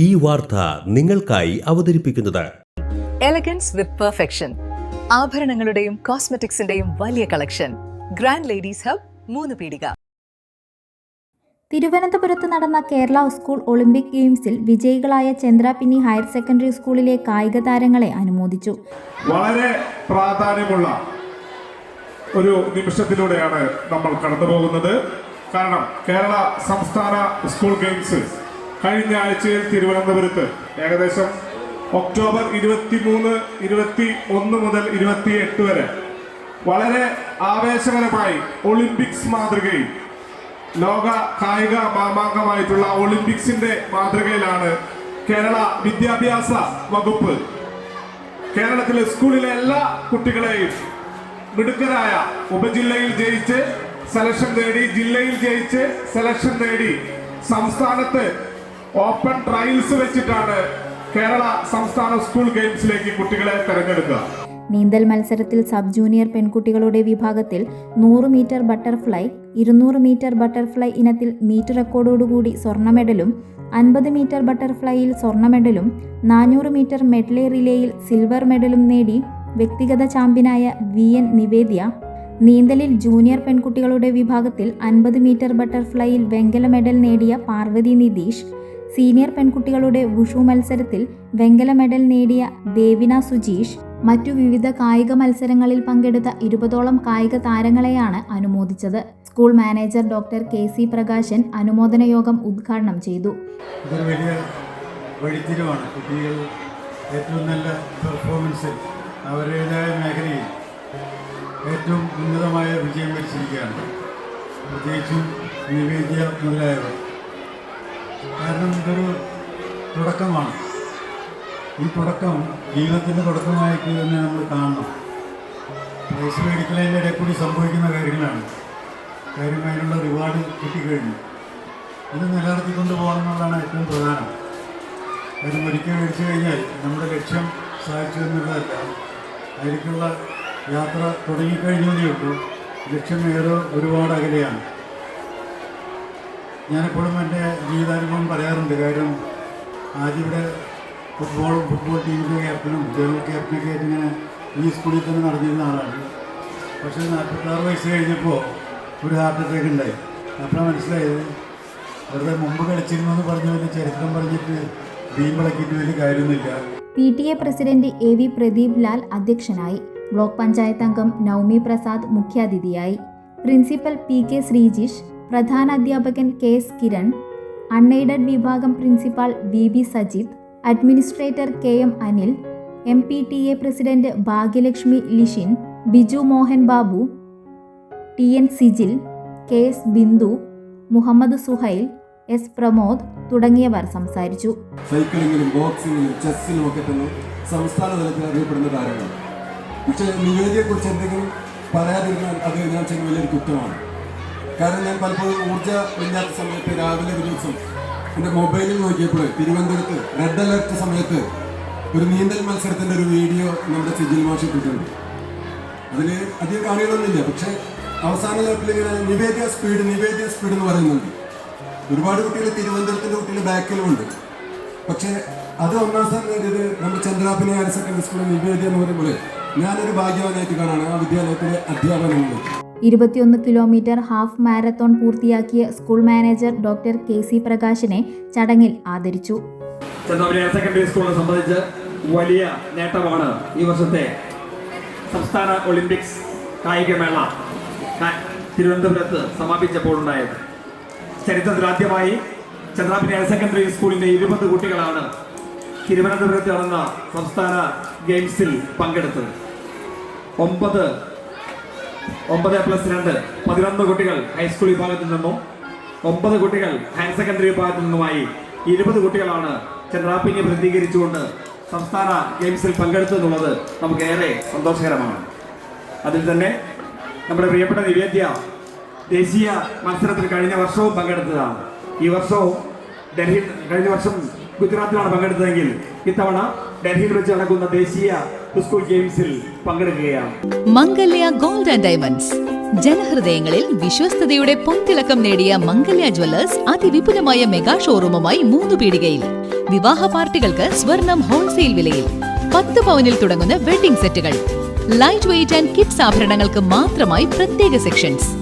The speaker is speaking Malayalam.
ഈ വാർത്ത നിങ്ങൾക്കായി അവതരിപ്പിക്കുന്നത്. എലഗൻസ് വിത്ത് പെർഫെക്ഷൻ ആഭരണങ്ങളുടെയും കോസ്മെറ്റിക്സിന്റെയും വലിയ കളക്ഷൻ ഗ്രാൻഡ് ലേഡീസ് ഹബ് മൂന്ന് പീടിക. തിരുവനന്തപുരത്ത് നടന്ന കേരള സ്കൂൾ ഒളിമ്പിക് ഗെയിംസിൽ വിജയികളായ ചന്ദ്രാപിന്നി ഹയർ സെക്കൻഡറി സ്കൂളിലെ കായിക താരങ്ങളെ അനുമോദിച്ചു. വളരെ പ്രാധാന്യമുള്ള ഒരു നിമിഷത്തിലൂടെയാണ് നമ്മൾ കടന്നുപോകുന്നത്. കാരണം കേരള സംസ്ഥാന സ്കൂൾ ഗെയിംസ് കഴിഞ്ഞ ആഴ്ചയിൽ തിരുവനന്തപുരത്ത് ഏകദേശം ഒക്ടോബർ ഇരുപത്തി മൂന്ന് ഇരുപത്തി ഒന്ന് മുതൽ ഇരുപത്തി എട്ട് വരെ വളരെ ആവേശകരമായി ഒളിമ്പിക്സ് മാതൃകയിൽ ലോക കായിക മാമാങ്കമായിട്ടുള്ള ഒളിമ്പിക്സിന്റെ മാതൃകയിലാണ് കേരള വിദ്യാഭ്യാസ വകുപ്പ്. കേരളത്തിലെ സ്കൂളിലെ എല്ലാ കുട്ടികളെയും മിടുക്കരായ ഉപജില്ലയിൽ ജയിച്ച് സെലക്ഷൻ നേടി ജില്ലയിൽ ജയിച്ച് സെലക്ഷൻ നേടി സംസ്ഥാനത്ത് ഓപ്പൺ ട്രയൽസ് വെച്ചിട്ടാണ് കേരള സംസ്ഥാന സ്കൂൾ ഗെയിംസിലേക്ക് കുട്ടികളെ തെരഞ്ഞെടുക്കുക. നീന്തൽ മത്സരത്തിൽ സബ് ജൂനിയർ പെൺകുട്ടികളുടെ വിഭാഗത്തിൽ നൂറ് മീറ്റർ ബട്ടർഫ്ലൈ ഇരുന്നൂറ് മീറ്റർ ബട്ടർഫ്ലൈ ഇനത്തിൽ മീറ്റ് റെക്കോർഡോടുകൂടി സ്വർണ മെഡലും അൻപത് മീറ്റർ ബട്ടർഫ്ലൈയിൽ സ്വർണ മെഡലും നാനൂറ് മീറ്റർ മെഡ്ലേ റിലേയിൽ സിൽവർ മെഡലും നേടി വ്യക്തിഗത ചാമ്പ്യനായ വി. എൻ. നിവേദ്യ. നീന്തലിൽ ജൂനിയർ പെൺകുട്ടികളുടെ വിഭാഗത്തിൽ അൻപത് മീറ്റർ ബട്ടർഫ്ലൈയിൽ വെങ്കല മെഡൽ നേടിയ പാർവതി നിതീഷ്. സീനിയർ പെൺകുട്ടികളുടെ വുഷു മത്സരത്തിൽ വെങ്കല മെഡൽ നേടിയ ദേവിന സുജീഷ് മറ്റു വിവിധ കായിക മത്സരങ്ങളിൽ പങ്കെടുത്ത ഇരുപതോളം കായിക താരങ്ങളെയാണ് അനുമോദിച്ചത്. School manager doctor K C Prakashan അനുമോദന യോഗം ഉദ്ഘാടനം ചെയ്തു. വലിയ കുട്ടികൾ ഏറ്റവും നല്ല പെർഫോമൻസിൽ അവരുടേതായ മേഖലയിൽ ഏറ്റവും ഉന്നതമായ വിജയം വരിച്ചിരിക്കുകയാണ്. പ്രത്യേകിച്ചും നിവേദ്യ മുതലായവർ. കാരണം ഇതൊരു തുടക്കമാണ്. ഈ തുടക്കം ജീവിതത്തിന്റെ തുടക്കമായിട്ട് തന്നെ നമ്മൾ കാണണം. പ്രൈസ് മേടിക്കലതിന്റെ ഇടയിൽ കൂടി സംഭവിക്കുന്ന കാര്യങ്ങളാണ്. കാര്യം അതിനുള്ള റിവാർഡ് കിട്ടിക്കഴിഞ്ഞു. ഇത് നിലനിർത്തിക്കൊണ്ട് പോകണം എന്നുള്ളതാണ് ഏറ്റവും പ്രധാനം. കാര്യം ഒരിക്കൽ മേടിച്ചു കഴിഞ്ഞാൽ നമ്മുടെ ലക്ഷ്യം സാധിച്ചു എന്നുള്ളതല്ല. അതിലേക്കുള്ള യാത്ര തുടങ്ങിക്കഴിഞ്ഞതേ ഉള്ളൂ. ലക്ഷ്യം ഏറെ ഒരുപാട് അകലെയാണ്. ഞാനെപ്പോഴും എന്റെ ജീവിതാനുഭവം പറയാറുണ്ട്. കാര്യം ആദ്യം ഇവിടെ ഫുട്ബോളും ഫുട്ബോൾ ടീമിന്റെ ക്യാപ്റ്റനും ജനറൽ ക്യാപ്റ്റനൊക്കെ ആയിട്ട് ഇങ്ങനെ ഈ സ്കൂളിൽ തന്നെ നടന്നിരുന്ന ആളാണ്. പക്ഷേ നാൽപ്പത്താറ് വയസ്സ് കഴിഞ്ഞപ്പോൾ ഒരു ഹാർട്ട് അറ്റാക്ക് ഉണ്ടായി. അപ്പോൾ മനസ്സിലായത് വെറുതെ മുമ്പ് കളിച്ചിരുന്നു എന്ന് പറഞ്ഞു വലിയ ചരിത്രം പറഞ്ഞിട്ട് വിളക്കിയിട്ട് വലിയ കാര്യമൊന്നുമില്ല. P T A president A V Pradeep Lal അധ്യക്ഷനായി ബ്ലോക്ക് പഞ്ചായത്ത് അംഗം നവമി പ്രസാദ് മുഖ്യാതിഥിയായി. പ്രിൻസിപ്പൽ പി കെ ശ്രീജിഷ് പ്രധാന അധ്യാപകൻ കെ എസ് കിരൺ അൺഎയ്ഡഡ് വിഭാഗം principal V B Sajith administrator K M Anil M P T A president Bhagyalakshmi Lishin Biju Mohan Babu T N Sijil K S Bindu Muhammad Suhail S Pramod തുടങ്ങിയവർ സംസാരിച്ചു. സൈക്ലിങ്ങിലും ബോക്സിങ്ങിലും ചെസ്സിലും ഒക്കെ തന്നെ സംസ്ഥാന തലത്തിൽ അറിയപ്പെടുന്ന താരങ്ങൾ. പക്ഷേ നിവേദിയെക്കുറിച്ച് എന്തെങ്കിലും പറയാതിരുന്നാൽ അത് ഞാൻ ചെയ്യുന്ന വലിയൊരു കുറ്റമാണ്. കാരണം ഞാൻ പലപ്പോഴും ഊർജ ഇല്ലാത്ത സമയത്ത് രാവിലെ ഒരു ദിവസം എന്റെ മൊബൈലിൽ നോക്കിയപ്പോൾ തിരുവനന്തപുരത്ത് റെഡ് അലർട്ട് സമയത്ത് ഒരു നീന്തൽ മത്സരത്തിന്റെ ഒരു വീഡിയോ നമ്മുടെ സിജിൽ മാഷ് ഇട്ടിട്ടുണ്ട്. അതിൽ അധികം കാണികളൊന്നുമില്ല. പക്ഷേ അവസാന ലെവലിൽ ഇങ്ങനെ നിവേദ്യ സ്പീഡ് നിവേദ്യ സ്പീഡ് എന്ന് പറയുന്നുണ്ട്. ഒരുപാട് കുട്ടികൾ തിരുവനന്തപുരത്തിന്റെ കുട്ടികൾ ബാക്കിലുമുണ്ട് പക്ഷേ അത് ഒന്നാം സ്ഥാനം നേടിയത് നമ്മുടെ ചന്ദ്രാപിനെ ഹയർ സെക്കൻഡറി സ്കൂളിൽ നിവേദ്യ എന്ന് പറയുമ്പോൾ ഞാനൊരു ഭാഗ്യവാനായിട്ട് കാണാണ് ആ വിദ്യാലയത്തിലെ അധ്യാപനമുണ്ട് ഇരുപത്തിയൊന്ന് കിലോമീറ്റർ ഹാഫ് മാരത്തോൺ പൂർത്തിയാക്കിയ school manager doctor K C പ്രകാശിനെ ചടങ്ങിൽ ആദരിച്ചു. സെക്കൻഡറി സ്കൂളിനെ സംബന്ധിച്ച് വലിയ നേട്ടമാണ് ഈ വർഷത്തെ സംസ്ഥാന ഒളിമ്പിക്സ് കായികമേള തിരുവനന്തപുരത്ത് സമാപിച്ചപ്പോൾ ഉണ്ടായത്. ചരിത്രത്തിൽ ആദ്യമായി ചന്ദ്രാപിനി ഹയർ സെക്കൻഡറി സ്കൂളിന്റെ ഇരുപത് കുട്ടികളാണ് തിരുവനന്തപുരത്ത് നടന്ന സംസ്ഥാന ഗെയിംസിൽ പങ്കെടുത്തത്. ഒമ്പത് ഒമ്പത് പ്ലസ് രണ്ട്. പതിനൊന്ന് കുട്ടികൾ ഹൈസ്കൂൾ വിഭാഗത്തിൽ നിന്നും ഒമ്പത് കുട്ടികൾ ഹയർ സെക്കൻഡറി വിഭാഗത്തിൽ നിന്നുമായി ഇരുപത് കുട്ടികളാണ് ചന്ദ്രാപ്പിനെ പ്രതികരിച്ചുകൊണ്ട് സംസ്ഥാന ഗെയിംസിൽ പങ്കെടുത്തെന്നുള്ളത് നമുക്ക് ഏറെ സന്തോഷകരമാണ്. അതിൽ തന്നെ നമ്മുടെ പ്രിയപ്പെട്ട നിവേദ്യ ദേശീയ മത്സരത്തിൽ കഴിഞ്ഞ വർഷവും പങ്കെടുത്തതാണ്. ഈ വർഷവും ഡൽഹി കഴിഞ്ഞ വർഷം ഗുജറാത്തിലാണ് പങ്കെടുത്തതെങ്കിൽ ഇത്തവണ ഡൽഹിയിൽ വെച്ച് നടക്കുന്ന ദേശീയ ഗെയിംസിൽ പങ്കെടുക്കുകയാണ്. Mangalya gold and diamonds. ജനഹൃദയങ്ങളിൽ വിശ്വസ്തയുടെ പൊൻതിളക്കം നേടിയ മംഗല്യ ജ്വല്ലേഴ്സ് അതിവിപുലമായ മെഗാ ഷോറൂമുമായി മൂന്ന് പീടികയിൽ. വിവാഹ പാർട്ടികൾക്ക് സ്വർണം ഹോൾസെയിൽ വിലയിൽ. പത്ത് പവനിൽ തുടങ്ങുന്ന വെഡിംഗ് സെറ്റുകൾ. ലൈറ്റ് വെയിറ്റ് ആൻഡ് കിഡ്സ് ആഭരണങ്ങൾക്ക് മാത്രമായി പ്രത്യേക സെക്ഷൻസ്.